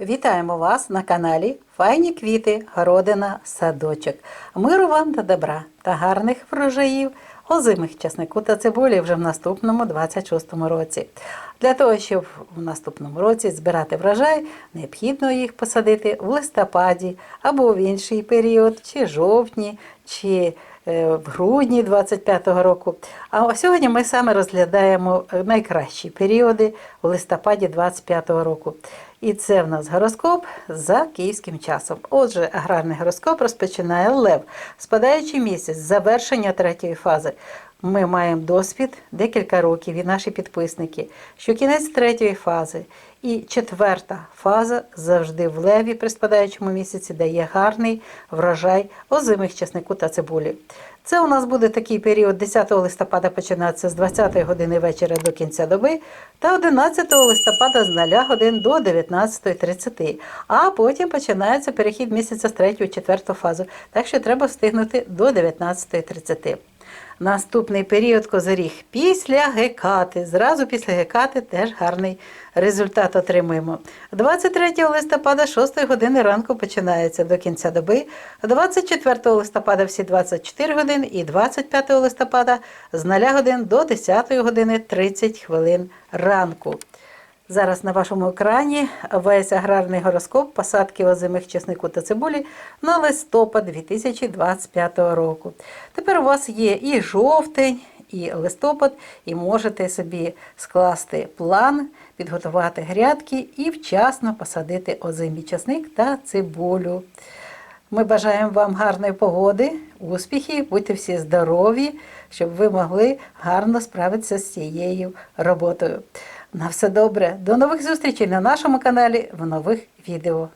Вітаємо вас на каналі Файні квіти, городина, садочок. Миру вам та добра та гарних врожаїв, озимих часнику та цибулі вже в наступному 26-му році. Для того, щоб в наступному році збирати врожай, необхідно їх посадити в листопаді або в інший період, чи жовтні, чи е, в грудні 25-го року. А сьогодні ми саме розглядаємо е, найкращі періоди в листопаді 25-го року. І це в нас гороскоп за київським часом. Отже, аграрний гороскоп розпочинає лев, спадаючий місяць, завершення третьої фази. Ми маємо досвід декілька років і наші підписники, що кінець третьої фази і четверта фаза завжди в леві при спадаючому місяці дає гарний врожай озимих часнику та цибулі. Це у нас буде такий період 10 листопада починатися з 20 години вечора до кінця доби та 11 листопада з 0 годин до 19.30. А потім починається перехід місяця з 3 4 фазу. Так що треба встигнути до 19.30. Наступний період козиріг після гекати. Зразу після гекати теж гарний результат отримуємо. 23 листопада 6 години ранку починається до кінця доби. 24 листопада всі 24 години і 25 листопада з 0 годин до 10 години 30 хвилин ранку. Зараз на вашому екрані весь аграрний гороскоп посадки озимих чеснику та цибулі на листопад 2025 року. Тепер у вас є і жовтень, і листопад, і можете собі скласти план, підготувати грядки і вчасно посадити озимий чесник та цибулю. Ми бажаємо вам гарної погоди, успіхів, будьте всі здорові, щоб ви могли гарно справитися з цією роботою. На все добре. До нових зустрічей на нашому каналі в нових відео.